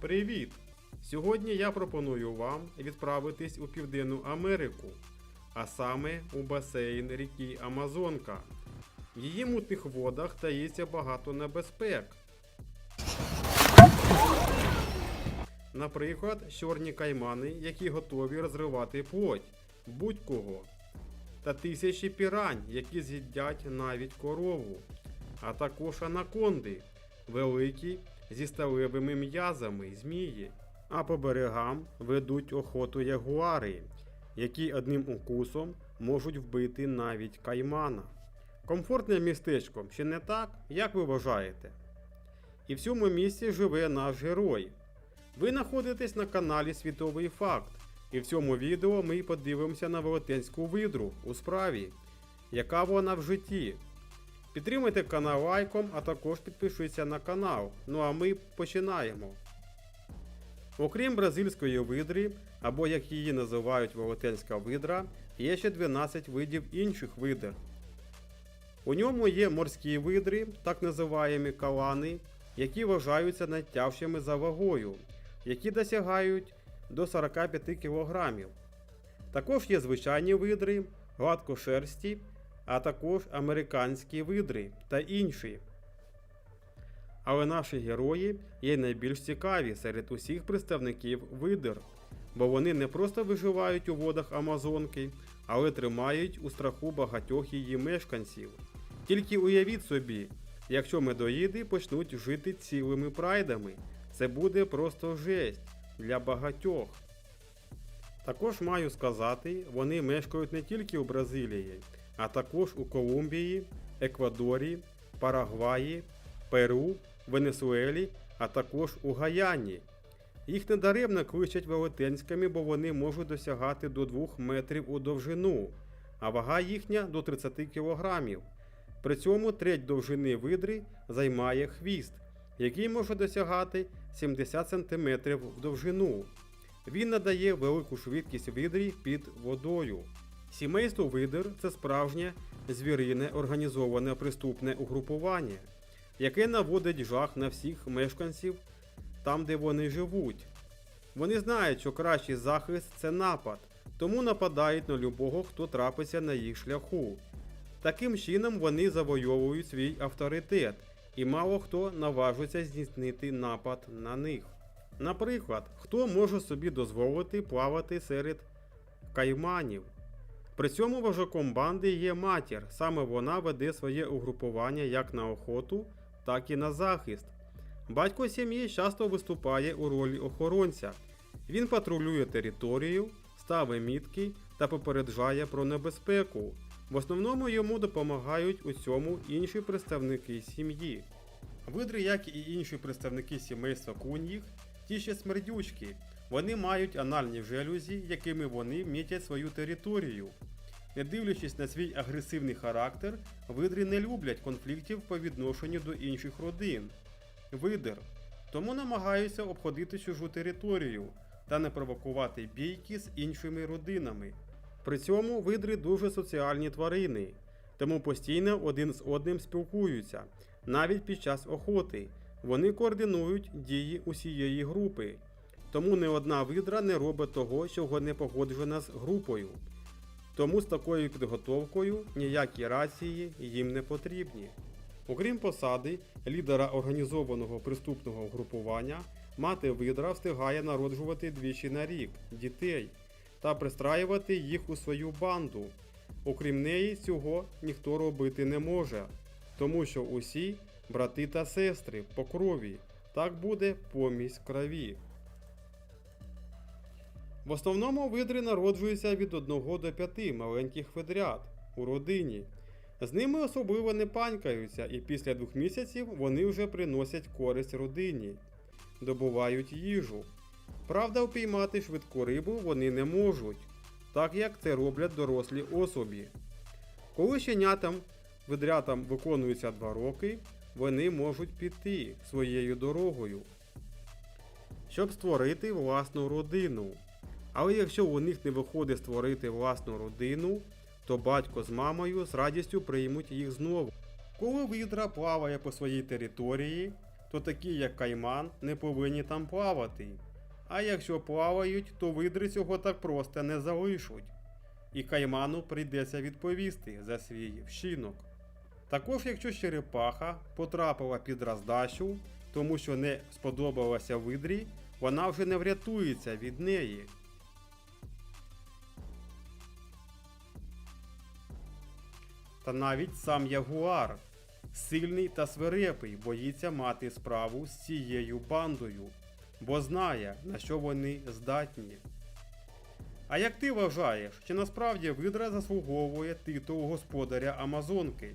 Привіт! Сьогодні я пропоную вам відправитись у Південну Америку, а саме у басейн ріки Амазонка. В її мутних водах таїться багато небезпек. Наприклад, чорні каймани, які готові розривати плоть будь-кого, та тисячі пірань, які з'їдять навіть корову, а також анаконди, великі зі сталевими м'язами змії. А по берегам ведуть охоту ягуари, які одним укусом можуть вбити навіть каймана. Комфортне містечко, чи не так, як ви вважаєте? І в цьому місці живе наш герой. Ви знаходитесь на каналі Світовий Факт, і в цьому відео ми подивимося на велетенську видру у справі, яка вона в житті. Підтримуйте канал лайком, а також підпишіться на канал. Ну а ми починаємо. Окрім бразильської видри, або як її називають велетенська видра, є ще 12 видів інших видр. У ньому є морські видри, так називаємо калани, які вважаються найтяжчими за вагою, які досягають до 45 кг. Також є звичайні видри, гладкошерсті, а також американські видри та інші. Але наші герої є найбільш цікаві серед усіх представників видер, бо вони не просто виживають у водах Амазонки, але тримають у страху багатьох її мешканців. Тільки уявіть собі, якщо медоїди почнуть жити цілими прайдами, це буде просто жесть для багатьох. Також маю сказати, вони мешкають не тільки у Бразилії, а також у Колумбії, Еквадорі, Парагваї, Перу, Венесуелі, а також у Гаяні. Їх недаремно кличуть велетенськими, бо вони можуть досягати до 2 метрів у довжину, а вага їхня до 30 кілограмів. При цьому треть довжини видри займає хвіст, який може досягати 70 см в довжину. Він надає велику швидкість видрі під водою. Сімейство видер це справжнє звірине організоване преступне угрупування, яке наводить жах на всіх мешканців там, де вони живуть. Вони знають, що кращий захист це напад, тому нападають на любого, хто трапиться на їх шляху. Таким чином вони завойовують свій авторитет, і мало хто наважується здійснити напад на них. Наприклад, хто може собі дозволити плавати серед кайманів. При цьому вожаком банди є матір, саме вона веде своє угрупування як на охоту, так і на захист. Батько сім'ї часто виступає у ролі охоронця. Він патрулює територію, ставить мітки та попереджає про небезпеку. В основному йому допомагають у цьому інші представники сім'ї. Видри, як і інші представники сімейства куньїх, ті ще смердючки. Вони мають анальні жалюзі, якими вони мітять свою територію. Не дивлячись на свій агресивний характер, видри не люблять конфліктів по відношенню до інших родин. Видер. Тому намагаються обходити чужу територію та не провокувати бійки з іншими родинами. При цьому видри дуже соціальні тварини, тому постійно один з одним спілкуються, навіть під час охоти. Вони координують дії усієї групи. Тому не одна видра не робить того, чого не погоджена з групою. Тому з такою підготовкою ніякі рації їм не потрібні. Окрім посади лідера організованого преступного групування, мати видра встигає народжувати двічі на рік дітей та пристраювати їх у свою банду. Окрім неї, цього ніхто робити не може, тому що усі брати та сестри по крові, так буде помість крові. В основному видри народжуються від 1 до 5 маленьких ведрят у родині. З ними особливо не панькаються, і після двох місяців вони вже приносять користь родині, добувають їжу. Правда, впіймати швидку рибу вони не можуть, так як це роблять дорослі особі. Коли щенятам ведрятам виконується 2 роки, вони можуть піти своєю дорогою, щоб створити власну родину. Але якщо у них не виходить створити власну родину, то батько з мамою з радістю приймуть їх знову. Коли видра плаває по своїй території, то такі, як кайман, не повинні там плавати. А якщо плавають, то видри цього так просто не залишуть. І кайману прийдеться відповісти за свій вчинок. Також, якщо черепаха потрапила під роздачу, тому що не сподобалася видрі, вона вже не врятується від неї. Та навіть сам ягуар, сильний та свирепий, боїться мати справу з цією бандою, бо знає, на що вони здатні. А як ти вважаєш, чи насправді видра заслуговує титул господаря Амазонки?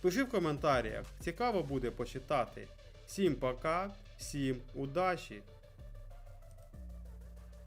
Пиши в коментарях, цікаво буде почитати. Всім пока, всім удачі!